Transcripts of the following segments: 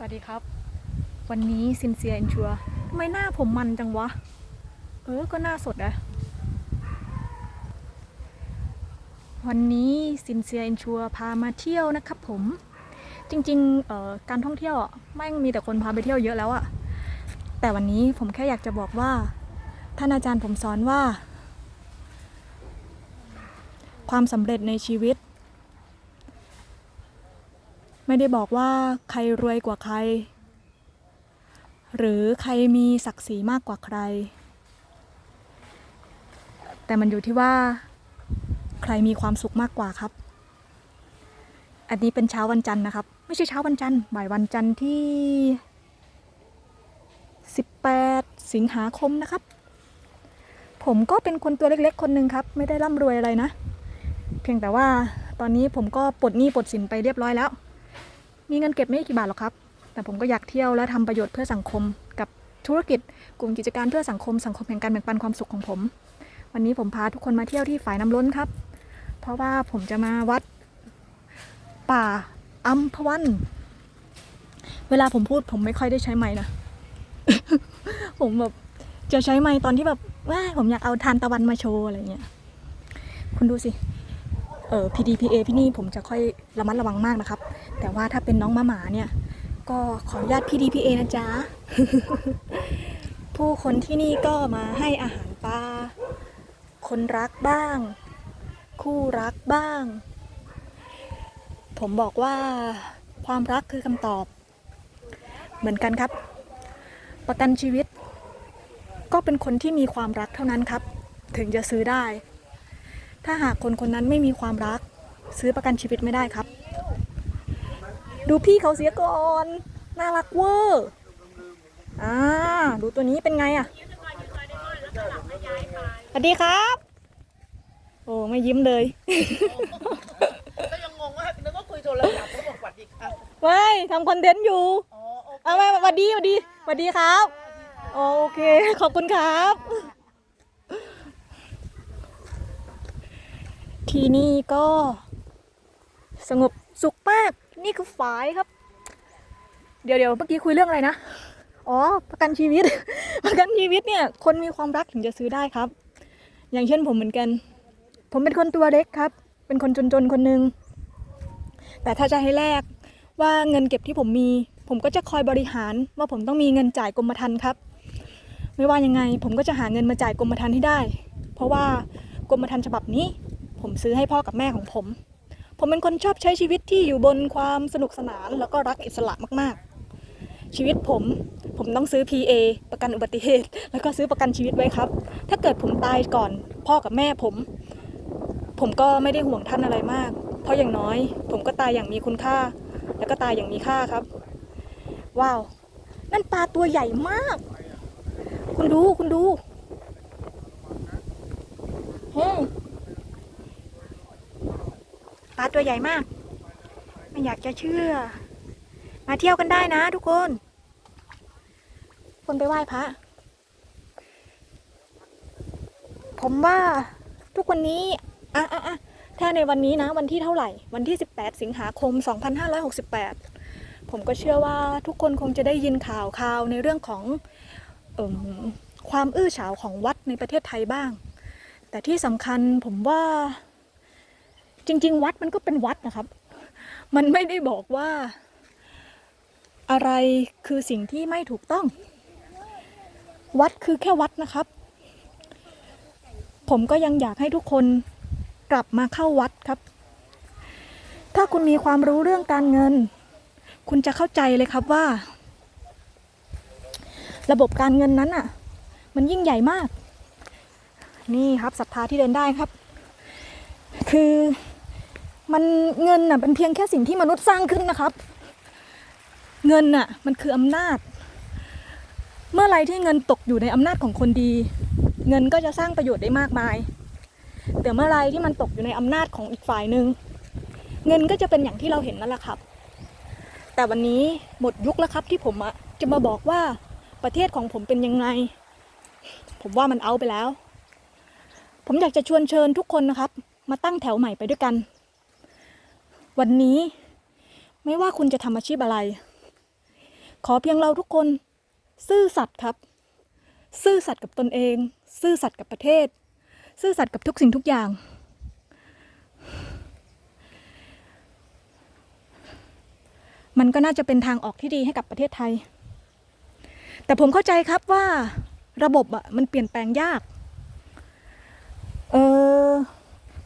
สวัสดีครับ วันนี้ซินเซียอินชัวทำไมหน้าผมมันจังวะ เออ ก็หน้าสดอะวันนี้ซินเซียอินชัวพามาเที่ยวนะครับผม จริงๆเอ่อการท่องเที่ยวอะไม่งมีแต่คนพาไปเที่ยวเยอะแล้วอะแต่วันนี้ผมแค่อยากจะบอกว่า ท่านอาจารย์ผมสอนว่า ความสำเร็จในชีวิต ไม่ได้บอกว่าใครรวยกว่าใคร หรือใครมีศักดิ์ศรีมากกว่าใคร แต่มันอยู่ที่ว่า ใครมีความสุขมากกว่าครับ อันนี้เป็นเช้าวันจันทร์นะครับ ไม่ใช่เช้าวันจันทร์บ่ายวันจันทร์ที่ 18 สิงหาคมนะครับ ผมก็เป็นคนตัวเล็กๆ คนหนึ่งครับ ไม่ได้ร่ำรวยอะไรนะ เพียงแต่ว่าตอนนี้ผมก็ปลดหนี้ปลดสินไปเรียบร้อยแล้ว มีเงินเก็บไม่กี่บาทหรอกครับ แต่ผมก็อยากเที่ยวและทำประโยชน์เพื่อสังคม กับธุรกิจ กลุ่มกิจการเพื่อสังคมสังคมแห่งการแบ่งปันความสุขของผม วันนี้ผมพาทุกคนมาเที่ยวที่ฝ่ายน้ำล้นครับ เพราะว่าผมจะมาวัด ป่าอัมพวันเวลาผมพูดผมไม่ค่อยได้ใช้ไม้นะ ผมแบบจะใช้ไม้ตอนที่แบบว่าผมอยากเอาทานตะวันมาโชว์อะไรเงี้ย คุณดูสิ เออ PDPA พี่นี่ผมจะค่อยระมัดระวังมากนะครับ แต่ว่าถ้าเป็นน้องมาหมาเนี่ย ก็ขออนุญาต PDPA นะจ๊ะ ผู้คนที่นี่ก็มาให้อาหารปลา คนรักบ้าง คู่รักบ้าง ผมบอกว่าความรักคือคำตอบ เหมือนกันครับ ประกันชีวิต ก็เป็นคนที่มีความรักเท่านั้นครับ ถึงจะซื้อได้ ถ้าหากคนคนนั้นไม่มีความรัก ซื้อประกันชีวิตไม่ได้ครับ ดูพี่เขาเสียก่อน น่ารักเวอร์อ่าดูตัวนี้เป็นไงอะสวัสดีครับ โอ้ไม่ยิ้มเลยก็ยังงงว่านึกว่าคุยโทรศัพท์เขาบอกสวัสดีค่ะไม่ทำคอนเทนต์อยู่อ๋อโอเคเอาไม่สวัสดีสวัสดีสวัสดีครับ โอเค ขอบคุณครับ ที่นี่ก็สงบสุขมาก นี่คือฝายครับ เดี๋ยวเดี๋ยวเมื่อกี้คุยเรื่องอะไรนะ อ๋อ ประกันชีวิต ประกันชีวิตเนี่ย คนมีความรักถึงจะซื้อได้ครับ อย่างเช่นผมเหมือนกัน ผมเป็นคนตัวเล็กครับ เป็นคนจนๆคนหนึ่ง แต่ถ้าจะให้แลกว่าเงินเก็บที่ผมมี ผมก็จะคอยบริหารว่าผมต้องมีเงินจ่ายกรมธรรม์ครับ ไม่ว่ายังไง ผมก็จะหาเงินมาจ่ายกรมธรรม์ให้ได้ เพราะว่ากรมธรรม์ฉบับนี้ ผมซื้อให้พ่อกับแม่ของผม ผมเป็นคนชอบใช้ชีวิตที่อยู่บนความสนุกสนานแล้วก็รักอิสระมากๆ ชีวิตผม ผมต้องซื้อ PA ประกันอุบัติเหตุ แล้วก็ซื้อประกันชีวิตไว้ครับ ถ้าเกิดผมตายก่อน พ่อกับแม่ผม ผมก็ไม่ได้ห่วงท่านอะไรมาก เพราะอย่างน้อย ผมก็ตายอย่างมีคุณค่า แล้วก็ตายอย่างมีค่าครับ ว้าว นั่นปลาตัวใหญ่มาก คุณดูคุณดูเฮ้ย ตัวใหญ่มาก ไม่อยากจะเชื่อ มาเที่ยวกันได้นะทุกคน คนไปไหว้พระ ผมว่าทุกวันนี้ อะอะอะถ้าในวันนี้นะ วันที่เท่าไหร่ วันที่ 18 สิงหาคม 2568 ผมก็เชื่อว่าทุกคนคงจะได้ยินข่าวข่าวในเรื่องของอความอื้อฉาวของวัดในประเทศไทยบ้าง แต่ที่สำคัญผมว่า จริง ๆ วัดมันก็เป็นวัดนะครับ มันไม่ได้บอกว่า อะไรคือสิ่งที่ไม่ถูกต้อง วัดคือแค่วัดนะครับ ผมก็ยังอยากให้ทุกคนกลับมาเข้าวัดครับ ถ้าคุณมีความรู้เรื่องการเงิน คุณจะเข้าใจเลยครับว่า ระบบการเงินนั้นอะ มันยิ่งใหญ่มาก นี่ครับศรัทธาที่เดินได้ครับ คือ มันเงินน่ะเป็นเพียงแค่สิ่งที่มนุษย์สร้างขึ้นนะครับ เงินน่ะมันคืออำนาจ เมื่อไรที่เงินตกอยู่ในอำนาจของคนดี เงินก็จะสร้างประโยชน์ได้มากมาย แต่เมื่อไรที่มันตกอยู่ในอำนาจของอีกฝ่ายหนึ่งเงินก็จะเป็นอย่างที่เราเห็นนั่นแหละครับ แต่วันนี้หมดยุคแล้วครับที่ผมอะจะมาบอกว่าประเทศของผมเป็นยังไง ผมว่ามันเอาไปแล้ว ผมอยากจะชวนเชิญทุกคนนะครับ มาตั้งแถวใหม่ไปด้วยกัน วันนี้ไม่ว่าคุณจะทำอาชีพอะไร ขอเพียงเราทุกคนซื่อสัตย์ครับ ซื่อสัตย์กับตนเอง ซื่อสัตย์กับประเทศ ซื่อสัตย์กับทุกสิ่งทุกอย่าง มันก็น่าจะเป็นทางออกที่ดีให้กับประเทศไทย แต่ผมเข้าใจครับว่าระบบอะมันเปลี่ยนแปลงยาก เออ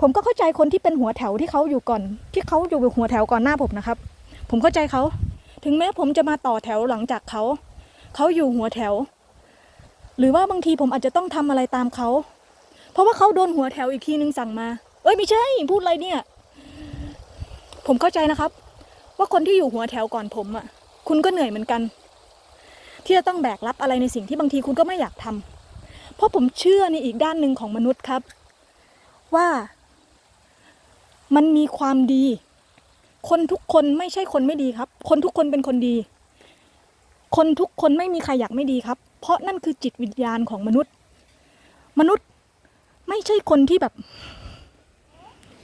ผมก็เข้าใจคนที่เป็นหัวแถวที่เขาอยู่ก่อน ที่เขาอยู่หัวแถวก่อนหน้าผมนะครับ ผมเข้าใจเขา ถึงแม้ผมจะมาต่อแถวหลังจากเขา เขาอยู่หัวแถว หรือว่าบางทีผมอาจจะต้องทำอะไรตามเขา เพราะว่าเขาโดนหัวแถวอีกทีนึงสั่งมา เอ้ยไม่ใช่ พูดอะไรเนี่ย ผมเข้าใจนะครับ ว่าคนที่อยู่หัวแถวก่อนผมอะ คุณก็เหนื่อยเหมือนกัน ที่จะต้องแบกรับอะไรในสิ่งที่บางทีคุณก็ไม่อยากทำเพราะผมเชื่อในอีกด้านหนึ่งของมนุษย์ครับ ว่า มันมีความดี คนทุกคนไม่ใช่คนไม่ดีครับ คนทุกคนเป็นคนดี คนทุกคนไม่มีใครอยากไม่ดีครับ เพราะนั่นคือจิตวิญญาณของมนุษย์ มนุษย์ไม่ใช่คนที่แบบ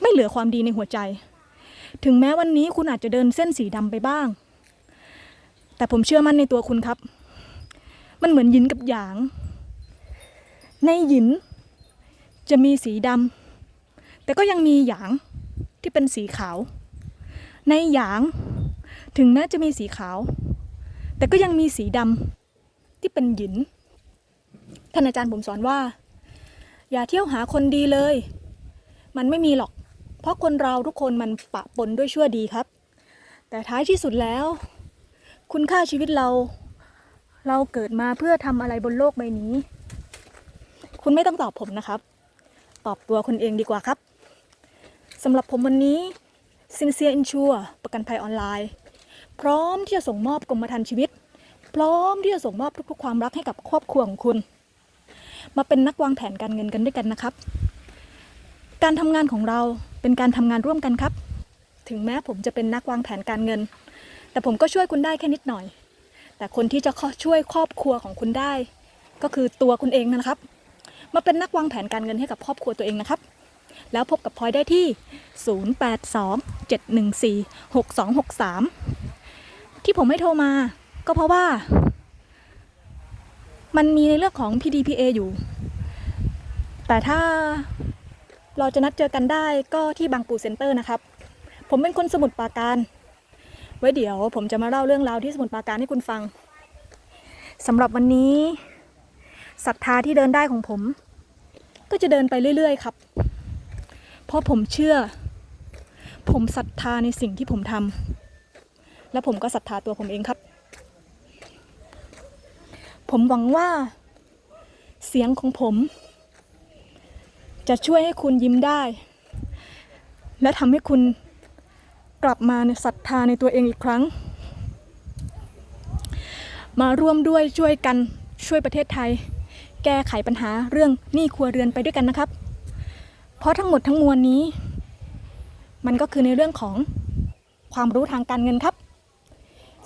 ไม่เหลือความดีในหัวใจ ถึงแม้วันนี้คุณอาจจะเดินเส้นสีดำไปบ้าง แต่ผมเชื่อมั่นในตัวคุณครับ มันเหมือนหยินกับหยาง ในหยินจะมีสีดำแต่ก็ยังมีหยาง ที่เป็นสีขาว ในหยาง ถึงแม้จะมีสีขาว แต่ก็ยังมีสีดำที่เป็นหยิน ท่านอาจารย์ผมสอนว่า อย่าเที่ยวหาคนดีเลย มันไม่มีหรอก เพราะคนเราทุกคนมันปะปนด้วยชั่วดีครับ แต่ท้ายที่สุดแล้ว คุณค่าชีวิตเรา เราเกิดมาเพื่อทำอะไรบนโลกใบนี้ คุณไม่ต้องตอบผมนะครับ ตอบตัวคุณเองดีกว่าครับ สำหรับผมวันนี้ Sincere Insure ประกันภัยออนไลน์ พร้อมที่จะส่งมอบกรมธรรม์ชีวิต พร้อมที่จะส่งมอบทุกๆความรักให้กับครอบครัวของคุณ มาเป็นนักวางแผนการเงินกันด้วยกันนะครับ การทำงานของเราเป็นการทำงานร่วมกันครับ ถึงแม้ผมจะเป็นนักวางแผนการเงิน แต่ผมก็ช่วยคุณได้แค่นิดหน่อย แต่คนที่จะช่วยครอบครัวของคุณได้ ก็คือตัวคุณเองนะครับ มาเป็นนักวางแผนการเงินให้กับครอบครัวตัวเองนะครับ แล้วพบกับพลอยได้ที่ 0827146263 ที่ผมไม่โทรมาก็เพราะว่า มันมีในเรื่องของ PDPA อยู่ แต่ถ้าเราจะนัดเจอกันได้ก็ที่บางปูเซ็นเตอร์นะครับ ผมเป็นคนสมุทรปราการ ไว้เดี๋ยวผมจะมาเล่าเรื่องราวที่สมุทรปราการให้คุณฟังสำหรับวันนี้ศรัทธาที่เดินได้ของผม ก็จะเดินไปเรื่อย ๆ ครับ เพราะผมเชื่อ ผมศรัทธาในสิ่งที่ผมทำและผมก็ศรัทธาตัวผมเองครับ ผมหวังว่า เสียงของผม จะช่วยให้คุณยิ้มได้ และทำให้คุณกลับมาในศรัทธาในตัวเองอีกครั้ง มาร่วมด้วยช่วยกันช่วยประเทศไทย แก้ไขปัญหาเรื่องหนี้ครัวเรือนไปด้วยกันนะครับ เพราะทั้งหมดทั้งมวลนี้ มันก็คือในเรื่องของความรู้ทางการเงินครับ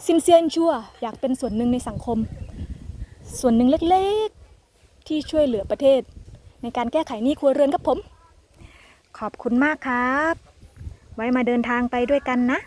ซินเซียนชัวอยากเป็นส่วนหนึ่งในสังคม ส่วนหนึ่งเล็กๆ ที่ช่วยเหลือประเทศ ในการแก้ไขหนี้ครัวเรือนครับผม ขอบคุณมากครับ ไว้มาเดินทางไปด้วยกันนะ